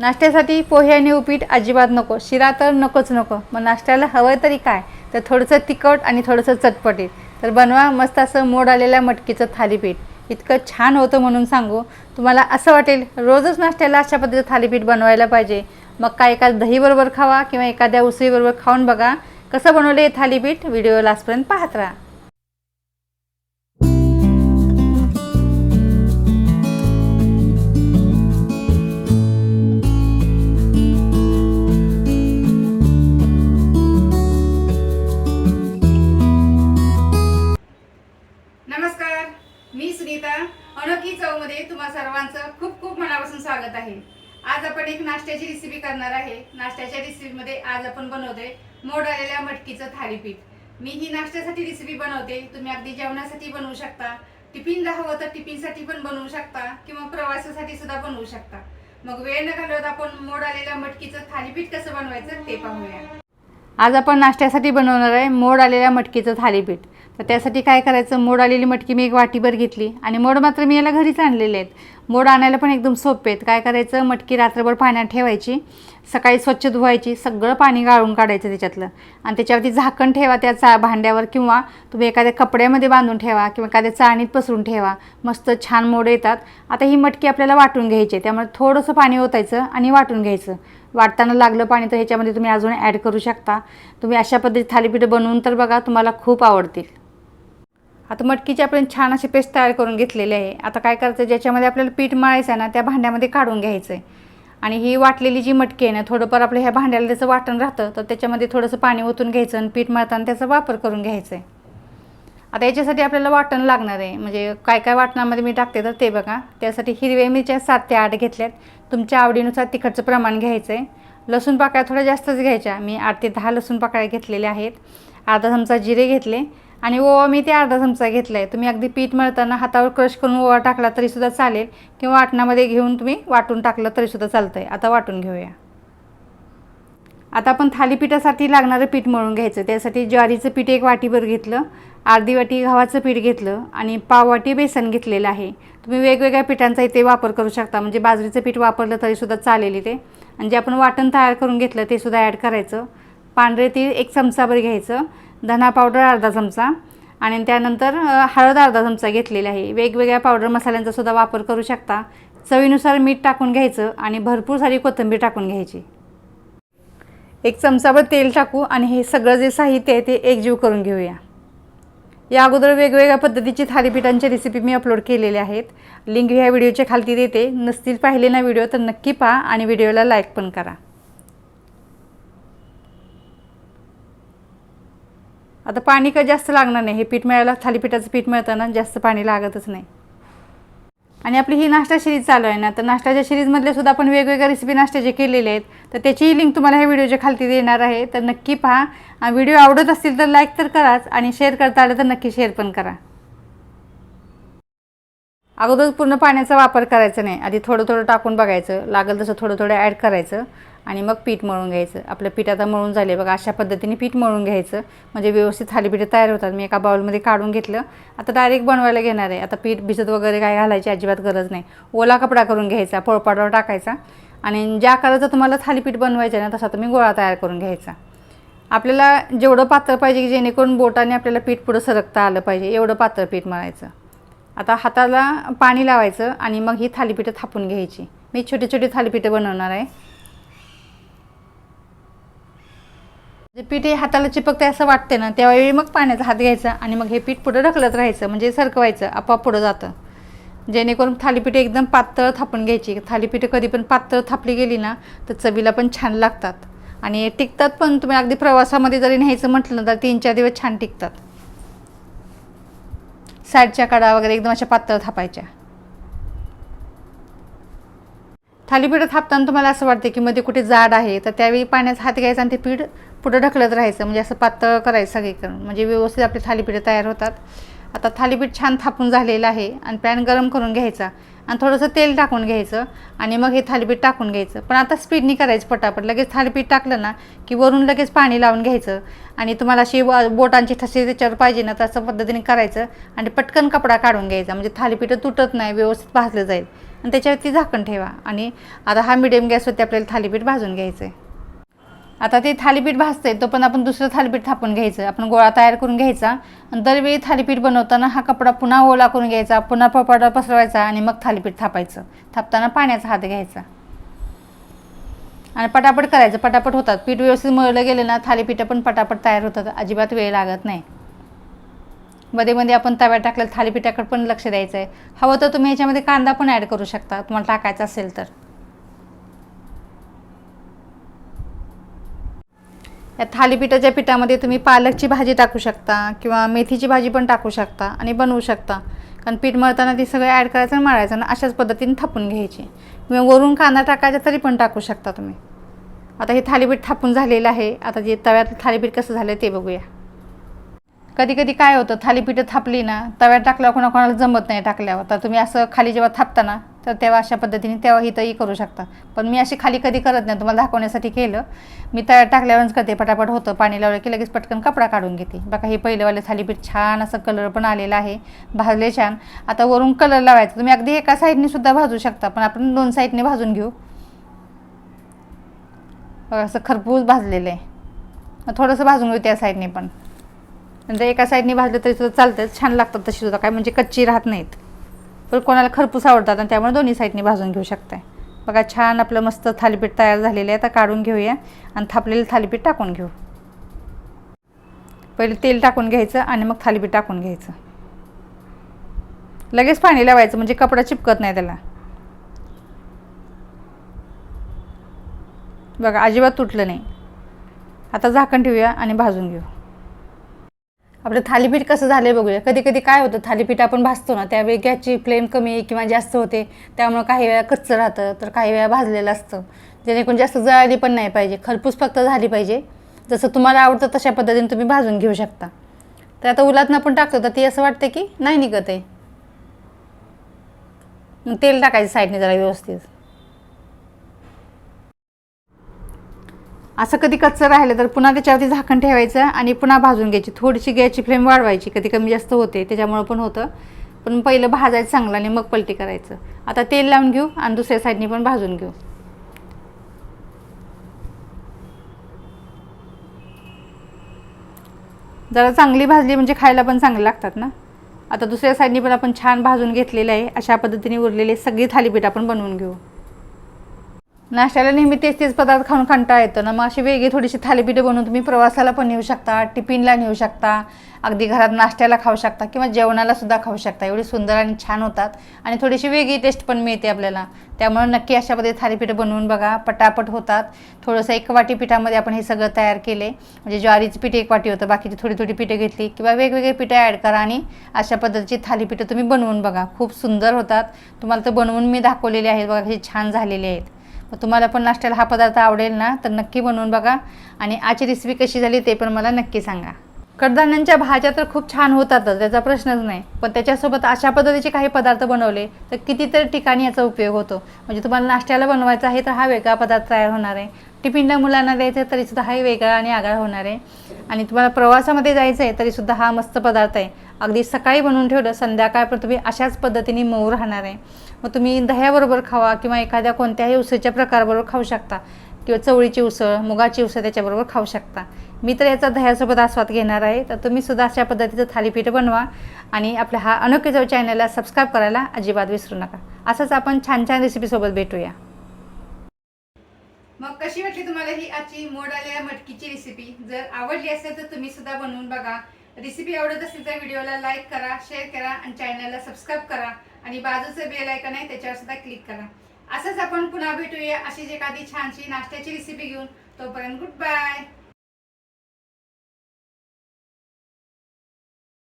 नाश्त्यासाठी पोहे आणि उपीट अजिबात नको शिरा तर नकोच नको. मग नाश्त्याला हवं तरी काय? तर थोडंसं तिखट आणि थोडंसं चटपटीत. तर बनवा मस्त असं मोड आलेल्या मटकीचं थालीपीठ. इतकं छान होतं म्हणून सांगू. तुम्हाला असं वाटेल रोजच नाश्त्याला अशा पद्धतीचं थालीपीठ बनवायला पाहिजे. मग काय एका दहीबरोबर खावा किंवा एखाद्या उसळीबरोबर खाऊन बघा. कसं बनवले हे थालीपीठ? व्हिडिओ लास्टपर्यंत पाहत राहा. आपण एक नाश्त्याची रेसिपी करणार आहे. नाश्त्याच्या रेसिपीमध्ये आज आपण बनवतोय मोड आलेल्या मटकीचं थालीपीठ. मी ही नाश्त्यासाठी रेसिपी बनवते. तुम्ही अगदी जेवणासाठी बनवू शकता. टिफिनला हवं तर टिफिनसाठी पण बनवू शकता किंवा प्रवासासाठी सुद्धा बनवू शकता. मग वेळ न घालवत आपण मोड आलेल्या मटकीचं थालीपीठ कसं बनवायचं ते पाहूया. आज आपण नाश्त्यासाठी बनवणार आहे मोड आलेल्या मटकीचं थालीपीठ. तर त्यासाठी काय करायचं? मोड आलेली मटकी मी एक वाटीभर घेतली आणि मोड मात्र मी याला घरीच आणलेले आहेत. मोड आणायला पण एकदम सोपे आहेत. काय करायचं? मटकी रात्रभर पाण्यात ठेवायची सकाळी स्वच्छ धुवायची सगळं पाणी गाळून काढायचं त्याच्यातलं. आणि त्याच्यावरती झाकण ठेवा त्या चा भांड्यावर किंवा तुम्ही एखाद्या कपड्यामध्ये बांधून ठेवा किंवा एखाद्या चाळणीत पसरून ठेवा. मस्त छान मोड येतात. आता ही मटकी आपल्याला वाटून घ्यायची आहे. त्यामुळे थोडंसं पाणी ओतायचं आणि वाटून घ्यायचं. वाटताना लागलं पाणी तर ह्याच्यामध्ये तुम्ही अजून ॲड करू शकता. तुम्ही अशा पद्धती थालीपीठ बनवून तर बघा तुम्हाला खूप आवडतील. आता मटकीची आपण छान अशी पेस्ट तयार करून घेतलेली आहे. आता काय करायचं ज्याच्यामध्ये आपल्याला पीठ मळायचं आहे ना त्या भांड्यामध्ये काढून घ्यायचं आहे. आणि ही वाटलेली जी मटकी आहे ना थोडंफार आपल्या ह्या भांड्याला त्याचं वाटण राहतं तर त्याच्यामध्ये थोडंसं पाणी ओतून घ्यायचं आणि पीठ मळताना त्याचा वापर करून घ्यायचा आहे. आता याच्यासाठी आपल्याला वाटण लागणार आहे. म्हणजे काय काय वाटणामध्ये मी टाकते तर ते बघा. त्यासाठी हिरव्या मिरच्या सात ते आठ घेतल्यात. तुमच्या आवडीनुसार तिखटचं प्रमाण घ्यायचं आहे. लसूण पाकळ्या थोड्या जास्तच घ्यायच्या. मी आठ ते दहा लसूण पाकळ्या घेतलेल्या आहेत. अर्धा चमचा जिरे घेतले. आणि ओवा मी ते अर्धा चमचा घेतला आहे तुम्ही अगदी पीठ मळताना हातावर क्रश करून ओवा टाकला तरीसुद्धा चालेल. किंवा वाटणामध्ये घेऊन तुम्ही वाटून टाकलं तरीसुद्धा चालतं आहे आता वाटून घेऊया. आता आपण थालीपीठासाठी लागणारं पीठ मळून घ्यायचं. त्यासाठी ज्वारीचं पीठ एक वाटीभर घेतलं अर्धी वाटी गव्हाचं पीठ घेतलं आणि पाव वाटी बेसन घेतलेलं आहे. तुम्ही वेगवेगळ्या पिठांचा इथे वापर करू शकता. म्हणजे बाजरीचं पीठ वापरलं तरीसुद्धा चालेल इथे. आणि जे आपण वाटण तयार करून घेतलं ते सुद्धा ॲड करायचं. पांढरे तीळ एक चमचाभर घ्यायचं. धना पावडर अर्धा चमचा आणि त्यानंतर हळद अर्धा चमचा घेतलेला आहे. वेगवेगळ्या पावडर मसाल्यांचा सुद्धा वापर करू शकता. चवीनुसार मीठ टाकून घ्यायचं आणि भरपूर सारी कोथिंबीर टाकून घ्यायची. एक चमचाभर तेल टाकू आणि हे सगळं जे साहित्य आहे ते एकजीव करून घेऊया. या अगोदर वेगवेगळ्या पद्धतीची थालीपीठांची रेसिपी मी अपलोड केलेल्या आहेत. लिंक ह्या व्हिडिओच्या खालती देते. नसतील पाहिले ना व्हिडिओ तर नक्की पहा आणि व्हिडिओला लाईक पण करा. आता पाणी का जास्त लागणार नाही? हे पीठ मिळायला थालीपीठाचं पीठ मिळताना जास्त पाणी लागतच नाही. आणि आपली ही नाश्ता सिरीज चालू आहे ना तर नाश्त्याच्या सिरीजमधले सुद्धा आपण वेगवेगळ्या रेसिपी नाश्त्याचे केलेले आहेत तर त्याचीही लिंक तुम्हाला ह्या व्हिडिओच्या खालती देणार आहे. तर नक्की पहा. व्हिडिओ आवडत असतील तर लाईक तर कराच आणि शेअर करता आलं तर नक्की शेअर पण करा. अगोदर पूर्ण पाण्याचा वापर करायचा नाही. आधी थोडं थोडं टाकून बघायचं. लागेल तसं थोडं थोडं ॲड करायचं. आणि मग पीठ मळून घ्यायचं. आपलं पीठ आता मळून झाले बघा अशा पद्धतीने पीठ मळून घ्यायचं. म्हणजे व्यवस्थित थालीपीठं तयार होतात. मी एका बाउलमध्ये काढून घेतलं. आता डायरेक्ट बनवायला घेणार आहे. आता पीठ भिजत वगैरे काय घालायची अजिबात गरज नाही. ओला कपडा करून घ्यायचा पोळपाटावर टाकायचा. आणि ज्या आकाराचं तुम्हाला थालीपीठ बनवायचं आहे ना तसा तुम्ही गोळा तयार करून घ्यायचा. आपल्याला जेवढं पातळ पाहिजे की जेणेकरून बोटाने आपल्याला पीठ पुढं सरकता आलं पाहिजे. एवढं पातळ पीठ मळायचं. आता हाताला पाणी लावायचं आणि मग ही थालीपीठं थापून घ्यायची. मी छोटी छोटी थालीपीठं बनवणार आहे जे पीठ हे हाताला चिपकते असं वाटते ना त्यावेळी मग पाण्याचा हात घ्यायचा आणि मग हे पीठ पुढं ढकलत राहायचं म्हणजे सरकवायचं आपोआप पुढं जातं. जेणेकरून थालीपीठ एकदम पातळ थापून घ्यायची. थालीपीठं कधी पण पातळ थापली गेली ना तर चवीला पण छान लागतात. आणि टिकतात पण तुम्ही अगदी प्रवासामध्ये जरी न्यायचं म्हटलं तर तीन चार दिवस छान टिकतात. साईडच्या कडा वगैरे एकदम अशा पातळ थापायच्या. थालीपीठ थापताना तुम्हाला असं वाटते की मध्ये कुठे जाड आहे तर त्यावेळी पाण्याचा हात घ्यायचा आणि ते पीठ पुढं ढकलत राहायचं म्हणजे असं पातळ करायचं सगळीकडून. म्हणजे व्यवस्थित आपले थालीपीठं तयार होतात. आता थालीपीठ छान थापून झालेलं आहे आणि पॅन गरम करून घ्यायचा आणि थोडंसं तेल टाकून घ्यायचं आणि मग हे थालीपीठ टाकून घ्यायचं. पण आता स्पीडनी करायचं पटापट. लगेच थालीपीठ टाकलं ना की वरून लगेच पाणी लावून घ्यायचं आणि तुम्हाला अशी व- बोटांची ठसे त्याच्यावर पाहिजे ना तसं पद्धतीने करायचं आणि पटकन कपडा काढून घ्यायचा. म्हणजे थालीपीठ तुटत नाही व्यवस्थित भाजलं जाईल. आणि त्याच्यावरती झाकण ठेवा. आणि आता हा मिडियम गॅसवरती आपल्याला थालीपीठ भाजून घ्यायचं आहे आता ते थालीपीठ भाजते तो पण आपण दुसरं थालीपीठ थापून घ्यायचं. आपण गोळा तयार करून घ्यायचा. आणि दरवेळी थालीपीठ बनवताना हा कपडा पुन्हा ओला करून घ्यायचा पुन्हा पपाडा पसरवायचा आणि मग थालीपीठ थापायचं. थापताना पाण्याचा हात घ्यायचा. आणि पटापट करायचं. पटापट होतात. पीठ व्यवस्थित मळलं गेलं ना थालीपीठं पण पटापट तयार होतात. अजिबात वेळ लागत नाही. मध्ये मध्ये आपण तव्यात टाकलेलं थालीपीठाकडे पण लक्ष द्यायचं आहे हवं तर तुम्ही याच्यामध्ये कांदा पण ॲड करू शकता. तुम्हाला टाकायचा असेल तर. या थालीपीठाच्या पिठामध्ये तुम्ही पालकची भाजी टाकू शकता किंवा मेथीची भाजी पण टाकू शकता आणि बनवू शकता. कारण पीठ मळताना ती सगळं ॲड करायचं आणि मळायचं आणि अशाच पद्धतीने थापून घ्यायची. किंवा वरून कांदा टाकायचा तरी पण टाकू शकता तुम्ही. आता हे थालीपीठ थापून झालेलं आहे. आता जे तव्यात थालीपीठ कसं झालं ते बघूया. कधी कधी काय होतं थालीपीठं थापली ना तव्यात टाकल्यावर कोणाकोणाला जमत नाही टाकल्यावर. तर तुम्ही असं खाली जेव्हा थापता ना तर तेव्हा अशा पद्धतीने तेव्हा इथंही करू शकता. पण मी अशी खाली कधी करत नाही तुम्हाला दाखवण्यासाठी केलं. मी तव्यात टाकल्यावरच करते पटापट होतं. पाणी लावलं की लगेच पटकन कपडा काढून घेते. बघा हे पहिलेवाले थालीपीठ छान असं कलर पण आलेला आहे. भाजले छान. आता वरून कलर लावायचा. तुम्ही अगदी एका साईडने सुद्धा भाजू शकता पण आपण दोन साईडने भाजून घेऊ. बघा असं खरपूस भाजलेलं आहे. थोडंसं भाजून घेऊ त्या साईडने पण. नंतर एका साईडने भाजलं तरी सुद्धा चालतं छान लागतात तशी सुद्धा. काय म्हणजे कच्ची राहत नाहीत. पण कोणाला खरपूस आवडतात आणि त्यामुळे दोन्ही साईडने भाजून घेऊ शकताय. बघा छान आपलं मस्त थालीपीठ तयार झालेलं आहे. आता काढून घेऊया आणि थापलेलं थालीपीठ टाकून घेऊ. पहिले तेल टाकून घ्यायचं आणि मग थालीपीठ टाकून घ्यायचं. लगेच पाणी लावायचं म्हणजे कपडा चिपकत नाही त्याला. बघा अजिबात तुटलं नाही. आता झाकण ठेवूया आणि भाजून घेऊ. आपलं थालीपीठ कसं झालं बघूया. कधी कधी काय होतं थालीपीठ आपण भाजतो ना त्यावेळी गॅसची फ्लेम कमी किंवा जास्त होते त्यामुळं काही वेळा कच्चं राहतं तर काही वेळा भाजलेलं असतं. जेणेकरून जास्त जळाली पण नाही पाहिजे. खरपूस फक्त झाली पाहिजे. जसं तुम्हाला आवडतं तशा पद्धतीने तुम्ही भाजून घेऊ शकता. तर आता उलातनं पण टाकतो तर ती असं वाटतं की नाही निघत आहे मग तेल टाकायचं साईडने जरा व्यवस्थित. असं कधी कच्चं राहिलं तर पुन्हा त्याच्यावरती झाकण ठेवायचं आणि पुन्हा भाजून घ्यायची. थोडीशी गॅसची फ्लेम वाढवायची. कधी कमी जास्त होते त्याच्यामुळं पण होतं. पण पहिलं भाजायचं चांगलं आणि मग पलटी करायचं. आता तेल लावून घेऊ आणि दुसऱ्या साईडने पण भाजून घेऊ. जरा चांगली भाजली म्हणजे खायला पण चांगली लागतात ना? आता दुसऱ्या साईडने पण आपण छान भाजून घेतलेलं आहे. अशा पद्धतीने उरलेले सगळी थालीपीठ आपण बनवून घेऊ. नाश्त्याला नेहमी तेच तेच पदार्थ खाऊन कंटाळा येतो ना. मग अशी वेगळी थोडीशी थालीपीठं बनवून तुम्ही प्रवासाला पण नेऊ शकता टिफिनला नेऊ शकता अगदी घरात नाश्त्याला खाऊ शकता किंवा जेवणाला सुद्धा खाऊ शकता. एवढी सुंदर आणि छान होतात आणि थोडीशी वेगळी टेस्ट पण मिळते आपल्याला. त्यामुळे नक्की अशा पद्धती थालीपीठं बनवून बघा. पटापट होतात. थोडंसं एक वाटी पिठामध्ये आपण हे सगळं तयार केले. म्हणजे ज्वारीची पीठ एक वाटी होतं. बाकीची थोडी थोडी पिठं घेतली किंवा वेगवेगळे पिठं ॲड करा आणि अशा पद्धतीची थालीपीठं तुम्ही बनवून बघा. खूप सुंदर होतात. तुम्हाला तर बनवून मी दाखवलेले आहेत. बघा हे छान झालेले आहेत. तुम्हाला पण नाश्त्याला हा पदार्थ आवडेल ना तर नक्की बनवून बघा. आणि आजची रेसिपी कशी झाली ते पण मला नक्की सांगा. कडधान्यांच्या भाज्या तर खूप छान होतातच त्याचा प्रश्नच नाही. पण त्याच्यासोबत अशा पद्धतीचे काही पदार्थ बनवले तर कितीतरी ठिकाणी याचा उपयोग होतो. म्हणजे तुम्हाला नाश्त्याला बनवायचा आहे तर हा वेगळा पदार्थ तयार होणार आहे. टिफिनला मुलांना द्यायचं तरीसुद्धा हा वेगळा आणि आगळा होणार आहे. आणि तुम्हाला प्रवासामध्ये जायचं आहे तरीसुद्धा हा मस्त पदार्थ आहे. अगदी सकाळी बनवून ठेवलं संध्याकाळ पण तुम्ही अशाच पद्धतीने मऊ राहणार आहे. मग तुम्ही दह्याबरोबर खावा किंवा एखाद्या कोणत्याही उसळीच्या प्रकाराबरोबर खाऊ शकता. किंवा चवळीची उसळ मुगाची उसळ त्याच्याबरोबर खाऊ शकता. मी तर याचा दह्यासोबत आस्वाद घेणार आहे. तर तुम्ही सुद्धा अशा पद्धतीचं थालीपीठ बनवा आणि आपल्या हा अनोखे चव चॅनलला सबस्क्राईब करायला अजिबात विसरू नका. असंच आपण छान छान रेसिपीसोबत भेटूया. मग कशी वाटली तुम्हाला ही आजची मोड आलेल्या मटकीची रेसिपी जर आवडली असेल तर तुम्ही सुद्धा बनवून बघा. रेसिपी आवडत असेल तर व्हिडिओला लाईक करा शेअर करा आणि चॅनलला सबस्क्राईब करा आणि बाजूचं बेल आयकन आहे त्याच्यावर सुद्धा क्लिक करा. असंच आपण पुन्हा भेटूया अशीच एखादी छानशी नाश्त्याची रेसिपी घेऊन. तोपर्यंत गुड बाय